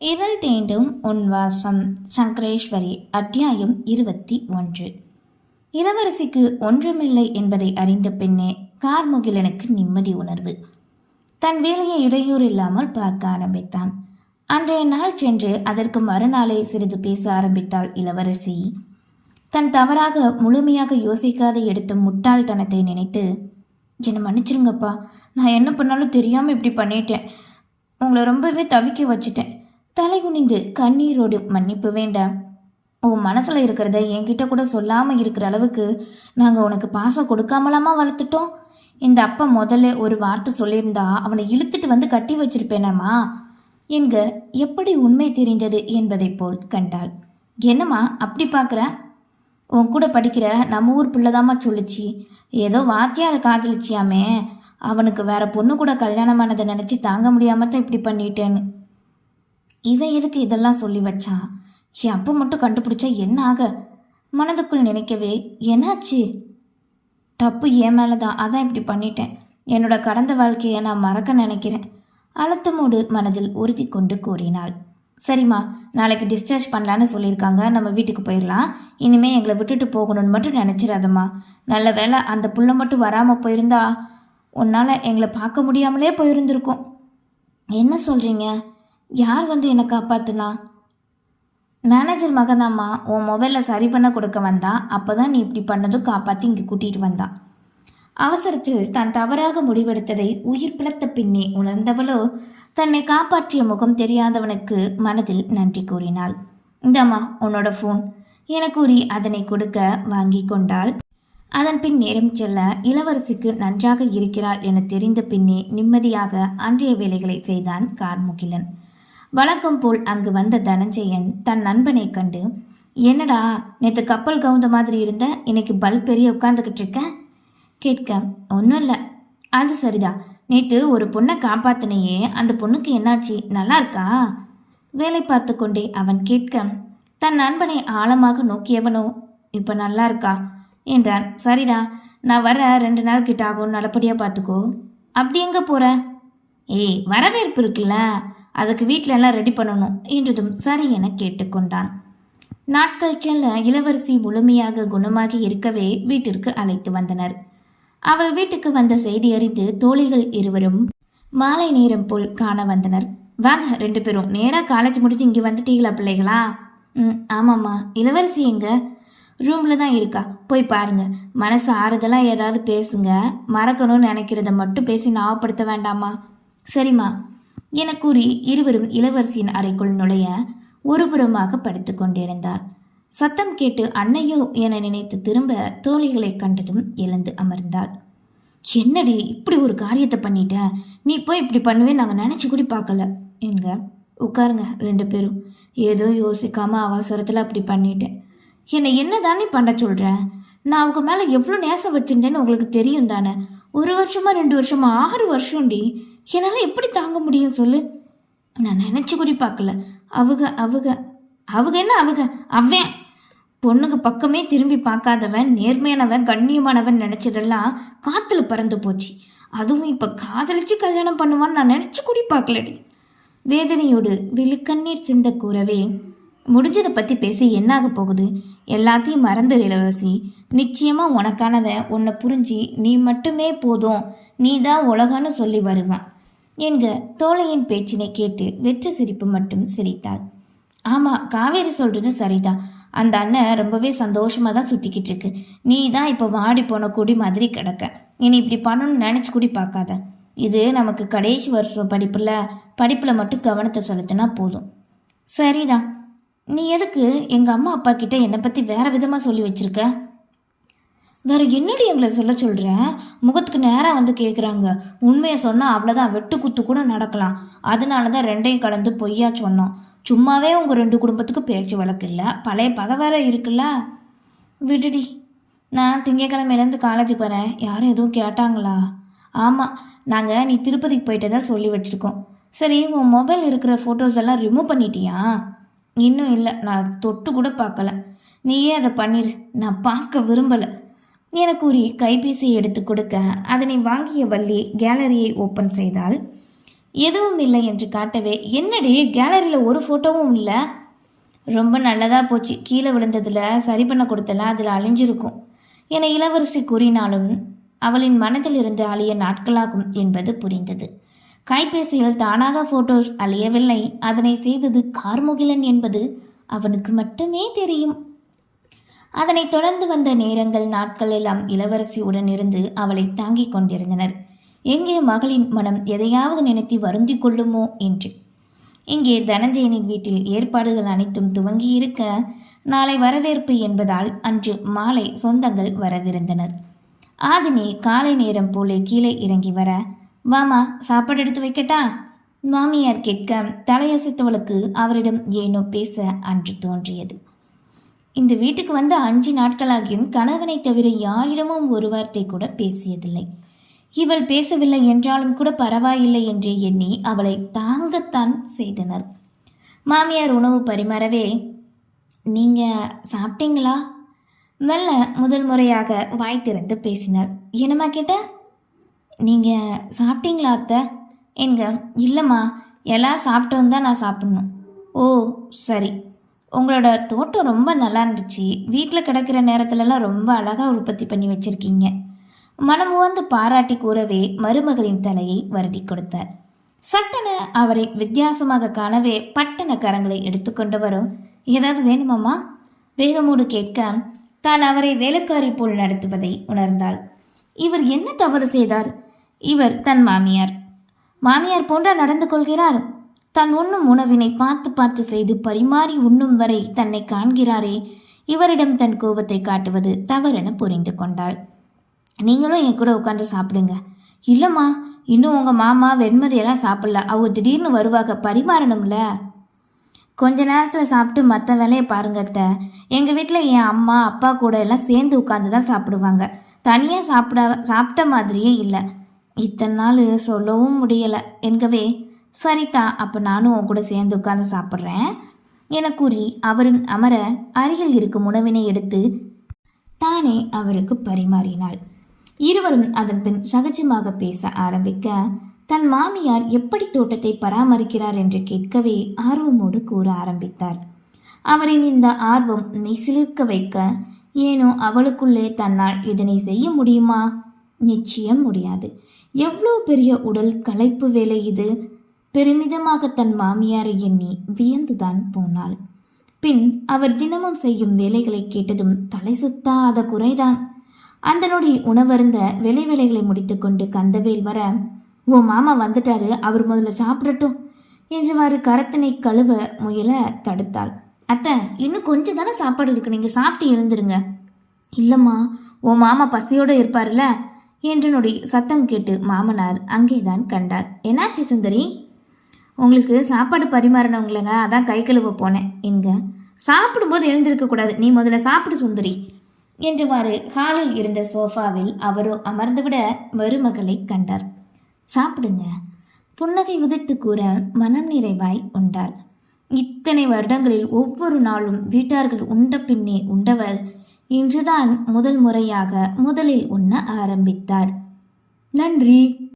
இதழ் தீண்டும் உன் வாசம் சங்கரேஸ்வரி அத்தியாயம் இருபத்தி ஒன்று. இளவரசிக்கு ஒன்றுமில்லை என்பதை அறிந்த பின்னே கார்முகிலனுக்கு நிம்மதி உணர்வு. தன் வேலையை இடையூறு இல்லாமல் பார்க்க ஆரம்பித்தான். அன்றைய நாள் சென்று அதற்கு மறுநாளே சிறிது பேச ஆரம்பித்தாள் இளவரசி. தன் தவறாக முழுமையாக யோசிக்காத எடுத்த முட்டாள்தனத்தை நினைத்து என்னை மன்னிச்சிருங்கப்பா. நான் என்ன பண்ணாலும் தெரியாமல் இப்படி பண்ணிட்டேன். உங்களை ரொம்பவே தவிக்க வச்சுட்டேன். தலை குனிந்து கண்ணீரோடு மன்னிப்பு வேண்டாம். உன் மனசில் இருக்கிறத என்கிட்ட கூட சொல்லாமல் இருக்கிற அளவுக்கு நாங்கள் உனக்கு பாசம் கொடுக்காமலாமா வளர்த்துட்டோம்? இந்த அப்பா முதல்ல ஒரு வார்த்தை சொல்லியிருந்தா அவனை இழுத்துட்டு வந்து கட்டி வச்சிருப்பேனாமா? என்க எப்படி உண்மை தெரிந்தது என்பதைப் போல் கண்டாள். என்னம்மா அப்படி பார்க்குற உன் கூட படிக்கிற நம்ம ஊர் பிள்ளைதாம்மா சொல்லுச்சு. ஏதோ வாத்தியாரை காதலிச்சியாமே. அவனுக்கு வேற பொண்ணு கூட கல்யாணமானதை நினச்சி தாங்க முடியாம தான் இப்படி பண்ணிட்டேன்னு. இவன் எதுக்கு இதெல்லாம் சொல்லி வச்சா? என் அப்பா மட்டும் கண்டுபிடிச்சா என்ன ஆக? மனதுக்குள் நினைக்கவே என்னாச்சு? தப்பு என் மேலே தான் அதான் இப்படி பண்ணிட்டேன். என்னோட கடந்த வாழ்க்கையை நான் மறக்க நினைக்கிறேன். அழுத்தமோடு மனதில் உறுதி கொண்டு கூறினாள். சரிம்மா நாளைக்கு டிஸ்சார்ஜ் பண்ணலான்னு சொல்லியிருக்காங்க. நம்ம வீட்டுக்கு போயிடலாம் இனிமேல் எங்களை விட்டுட்டு போகணும்னு மட்டும் நினச்சிடாதம்மா. நல்ல வேளை அந்த புள்ள மட்டும் வராமல் போயிருந்தா உன்னால் எங்களை பார்க்க முடியாமலே போயிருந்திருக்கும். என்ன சொல்கிறீங்க யார் வந்து என்னை காப்பாற்றலாம் மேனேஜர் மகதாம்மா உன் மொபைலில் சரி பண்ண கொடுக்க வந்தா அப்போ தான் நீ இப்படி பண்ணதும் காப்பாற்றி இங்கே கூட்டிகிட்டு வந்தா. அவசரத்தில் தான் தவறாக முடிவெடுத்ததை உயிர் பிளத்த பின்னே உணர்ந்தவளோ தன்னை காப்பாற்றிய முகம் தெரியாதவனுக்கு மனதில் நன்றி கூறினாள். இந்தாம்மா உன்னோட ஃபோன் என கூறி அதனை கொடுக்க வாங்கி கொண்டாள். அதன் பின் நேரம் செல்ல இளவரசிக்கு நன்றாக இருக்கிறாள் என தெரிந்த பின்னே நிம்மதியாக அன்றைய வேலைகளை செய்தான் கார்முகிலன். வழக்கம் போல் அங்கு வந்த தனஞ்சயன் தன் நண்பனை கண்டு என்னடா நேற்று கப்பல் கவுந்த மாதிரி இருந்த இன்னைக்கு பல்ப் பெரிய உட்காந்துக்கிட்டு இருக்க? கேட்க ஒன்றும் இல்லை. அது சரிதான். நேற்று ஒரு பொண்ணை காப்பாத்தினையே அந்த பொண்ணுக்கு என்னாச்சு? நல்லா இருக்கா? வேலை பார்த்து கொண்டே அவன் கேட்க. தன் நண்பனை ஆழமாக நோக்கியவனோ? இப்போ நல்லா இருக்கா? என்றான். சரிடா. நான் வர ரெண்டு நாள் கிட்ட ஆகும் நல்லபடியாக பார்த்துக்கோ. அப்படி எங்கே போகிற ஏய் வரவேற்பு இருக்குல்ல. அதுக்கு வீட்டில எல்லாம் ரெடி பண்ணணும் என்றதும் சரி என கேட்டுக்கொண்டான். நாட்கள் செல்ல இளவரசி முழுமையாக குணமாகி இருக்கவே வீட்டிற்கு அழைத்து வந்தனர். அவள் வீட்டுக்கு வந்த செய்தி அறிந்து தோழிகள் இருவரும் மாலை நேரம் போல் காண வந்தனர். வாங்க ரெண்டு பேரும் நேராக காலேஜ் முடிஞ்சு இங்கே வந்துட்டீங்களா பிள்ளைகளா? ம் ஆமாம்மா. இளவரசி எங்க? ரூம்ல தான் இருக்கா. போய் பாருங்க. மனசு ஆறுதலாக ஏதாவது பேசுங்க. மறக்கணும்னு நினைக்கிறத மட்டும் பேசி ஞாபகப்படுத்த வேண்டாமா? சரிம்மா. என கூறி இருவரும் இளவரசியின் அறைக்குள் நுழைய ஒருபுறமாக படுத்து கொண்டிருந்தார். சத்தம் கேட்டு அன்னையோ என நினைத்து திரும்ப தோழிகளை கண்டதும் எழுந்து அமர்ந்தாள். என்னடி இப்படி ஒரு காரியத்தை பண்ணிட்ட? நீ போய் இப்படி பண்ணுவே நாங்கள் நினச்சி கூட பார்க்கல என்க. உட்காருங்க ரெண்டு பேரும். ஏதோ யோசிக்காம அவசரத்தில் அப்படி பண்ணிட்டேன். என்னை என்ன தானே பண்ண சொல்கிறேன் நான் அவங்க மேலே எவ்வளோ நேசம் வச்சிருந்தேன்னு உங்களுக்கு தெரியும் தானே ஒரு வருஷமா ரெண்டு வருஷமா? ஆறு வருஷம்டி. என்னால் எப்படி தாங்க முடியும் சொல்லு? நான் நினச்சி கூட பார்க்கல. அவங்க அவங்க அவங்க என்ன அவங்க அவன் பொண்ணுக்கு பக்கமே திரும்பி பார்க்காதவன் நேர்மையானவன் கண்ணியமானவன் நினச்சதெல்லாம் காற்றுல பறந்து போச்சு. அதுவும் இப்போ காதலிச்சு கல்யாணம் பண்ணுவான்னு நான் நினச்சி கூடி பார்க்கலடி. வேதனையோடு விழுக்கண்ணீர் சிந்த கூறவே முடிஞ்சதை பற்றி பேசி என்னாக போகுது? எல்லாத்தையும் மறந்து இளவரசி. நிச்சயமாக உனக்கானவன் உன்னை புரிஞ்சு நீ மட்டுமே போதும். நீ தான் உலகன்னு சொல்லி வருவான். என்க தோழையின் பேச்சினை கேட்டு வெற்று சிரிப்பு மட்டும் சிரித்தாள். ஆமாம் காவேரி சொல்கிறது சரிதான். அந்த அண்ணன் ரொம்பவே சந்தோஷமாக தான் சுற்றிக்கிட்டு இருக்கு நீ தான் இப்போ வாடி போன குடி மாதிரி கிடக்க. இனி இப்படி பண்ணணும்னு நினச்சி கூடி பார்க்காத. இது நமக்கு கடைசி வருஷம் படிப்பில் படிப்பில் மட்டும் கவனத்தை செலுத்தினா போதும். சரிதான். நீ எதுக்கு எங்கள் அம்மா அப்பா கிட்ட என்னை பற்றி வேறு விதமாக சொல்லி வச்சிருக்க? வேற என்னடி எங்களை சொல்ல சொல்கிறேன் முகத்துக்கு நேராக வந்து கேட்குறாங்க உண்மையை சொன்னால் அவ்வளோதான் வெட்டு குத்து கூட நடக்கலாம். அதனால தான் ரெண்டையும் கலந்து பொய்யா சொன்னோம். சும்மாவே உங்கள் ரெண்டு குடும்பத்துக்கு பேச்சு வழக்கு இல்லை. பழைய பகை வேற இருக்குல்ல? விடுடி. நான் திங்கக்கிழமையிலேருந்து காலேஜ் போகிறேன் யாரும் எதுவும் கேட்டாங்களா? ஆமாம் நாங்கள் நீ திருப்பதிக்கு போயிட்டு தான் சொல்லி வச்சுருக்கோம். சரி உன் மொபைல் இருக்கிற ஃபோட்டோஸ் எல்லாம் ரிமூவ் பண்ணிட்டியா? இன்னும் இல்லை. நான் தொட்டு கூட பார்க்கல. நீயே அதை பண்ணிடு நான் பார்க்க விரும்பலை. என கூறி கைபேசியை எடுத்து கொடுக்க அதனை வாங்கிய வள்ளி கேலரியை ஓப்பன் செய்தால் எதுவும் இல்லை என்று காட்டவே என்னடி கேலரியில் ஒரு ஃபோட்டோவும் இல்லை? ரொம்ப நல்லதாக போச்சு. கீழே விழுந்ததில் சரி பண்ண கொடுத்தல அதில் அழிஞ்சிருக்கும் என இளவரசி கூறினாலும் அவளின் மனதில் இருந்து அழிய நாட்களாகும் என்பது புரிந்தது. கைபேசியில் தானாக ஃபோட்டோஸ் அழியவில்லை. அதனை செய்தது கார்முகிலன் என்பது அவனுக்கு மட்டுமே தெரியும். அதனைத் தொடர்ந்து வந்த நேரங்கள் நாட்கள் எல்லாம் இளவரசியுடன் இருந்து அவளை தாங்கிக் கொண்டிருந்தனர். எங்கே மகளின் மனம் எதையாவது நினைத்து வருந்தி கொள்ளுமோ? என்று. இங்கே தனஞ்சயனின் வீட்டில் ஏற்பாடுகள் அனைத்தும் துவங்கி இருக்க நாளை வரவேற்பு என்பதால் அன்று மாலை சொந்தங்கள் வரவிருந்தனர். ஆதினி காலை நேரம் போலே கீழே இறங்கி வர. வாமா சாப்பாடு எடுத்து வைக்கட்டா? மாமியார் கேட்க தலையசைத்தவளுக்கு அவரிடம் ஏனோ பேச அன்று தோன்றியது. இந்த வீட்டுக்கு வந்து அஞ்சு நாட்களாகியும் கணவனை தவிர யாரிடமும் ஒரு வார்த்தை கூட பேசியதில்லை. இவள் பேசவில்லை என்றாலும் கூட பரவாயில்லை என்றே எண்ணி அவளை தாங்கத்தான் செய்தனர். மாமியார் உணவு பரிமாறவே நீங்க சாப்பிட்டீங்களா? மெல்ல முதல் முறையாக வாய் திறந்து பேசினார். என்னம்மா கேட்ட? நீங்க சாப்பிட்டீங்களா அத்தை? என்க இல்லைம்மா. எல்லாம் சாப்பிட்டோம் தான் நான் சாப்பிட்ணும். ஓ சரி. உங்களோட தோட்டம் ரொம்ப நல்லா இருந்துச்சு. வீட்டில் கிடக்கிற நேரத்துலலாம் ரொம்ப அழகாக உற்பத்தி பண்ணி வச்சுருக்கீங்க. மனம் வந்து பாராட்டி கூறவே மருமகளின் தலையை வருடி கொடுத்தார். சட்டன அவரை வித்தியாசமாக காணவே பட்டண கரங்களை எடுத்துக்கொண்டவரும் ஏதாவது வேணுமாம்மா? வேகமோடு கேட்க தான் அவரை வேலைக்காரி போல் நடத்துவதை உணர்ந்தாள். இவர் என்ன தவறு செய்தார்? இவர் தன் மாமியார். மாமியார் போன்றா நடந்து கொள்கிறார்? தான் உண்ணும் உணவினை பார்த்து பார்த்து செய்து பரிமாறி உண்ணும் வரை தன்னை காண்கிறாரே. இவரிடம் தன் கோபத்தை காட்டுவது தவறென புரிந்து கொண்டாள். நீங்களும் என் கூட உட்காந்து சாப்பிடுங்க. இல்லைம்மா இன்னும் உங்கள் மாமா வெண்மதியெல்லாம் சாப்பிடல. அவங்க திடீர்னு வருவாங்க பரிமாறணும்ல? கொஞ்ச நேரத்தில் சாப்பிட்டு மற்ற வேலையை பாருங்க அத்தை. எங்கள் வீட்டில் என் அம்மா அப்பா கூட எல்லாம் சேர்ந்து உட்காந்து தான் சாப்பிடுவாங்க. தனியாக சாப்பிட சாப்பிட்ட மாதிரியே இல்லை. இத்தனை நாள் சொல்லவும் முடியலை. என்கவே சரிதா அப்போ நானும் உன் கூட சேர்ந்து உட்காந்து சாப்பிட்றேன். என கூறி அவரும் அமர அருகில் இருக்கும் உணவினை எடுத்து தானே அவருக்கு பரிமாறினாள். இருவரும் அதன் பின் சகஜமாக பேச ஆரம்பிக்க தன் மாமியார் எப்படி தோட்டத்தை பராமரிக்கிறார் என்று கேட்கவே ஆர்வமோடு கூற ஆரம்பித்தார். அவரின் இந்த ஆர்வம் மெய்சிலிர்க்க வைக்க ஏனோ அவளுக்குள்ளே தன்னால் இதனை செய்ய முடியுமா? நிச்சயம் முடியாது. எவ்வளோ பெரிய உடல் களைப்பு வேலை இது? பெருமிதமாக தன் மாமியாரை எண்ணி வியந்துதான் போனாள். பின் அவர் தினமும் செய்யும் வேலைகளை கேட்டதும் தலை சுத்தாத குறைதான். அந்த நொடி உணவருந்த வேலை வேலைகளை முடித்துக்கொண்டு கந்தவேல் வர ஓ மாமா வந்துட்டாரு அவர் முதல்ல சாப்பிடட்டும் என்றவாறு கரத்தினை கழுவ முயல தடுத்தாள். அத்தை இன்னும் கொஞ்சம் தானே சாப்பாடு இருக்கு நீங்க சாப்பிட்டு எழுந்துருங்க. இல்லம்மா உன் மாமா பசியோட இருப்பார்ல என்ற நொடி சத்தம் கேட்டு மாமனார் அங்கேதான் கண்டார். என்னாச்சு சுந்தரி? உங்களுக்கு சாப்பாடு பரிமாறினவங்களங்க அதான் கை கழுவ போனேன். எங்க? சாப்பிடும்போது எழுந்திருக்க கூடாது. நீ முதல்ல சாப்பிடு சுந்தரி. என்றவாறு ஹாலில் இருந்த சோஃபாவில் அவரோ அமர்ந்துவிட மருமகளை கண்டார். சாப்பிடுங்க. புன்னகை விதித்து கூற மனம் நிறைவாய் உண்டாள். இத்தனை வருடங்களில் ஒவ்வொரு நாளும் வீட்டார்கள் உண்ட பின்னே உண்டவர். இன்றுதான் முதல் முறையாக முதலில் உண்ண ஆரம்பித்தார். நன்றி.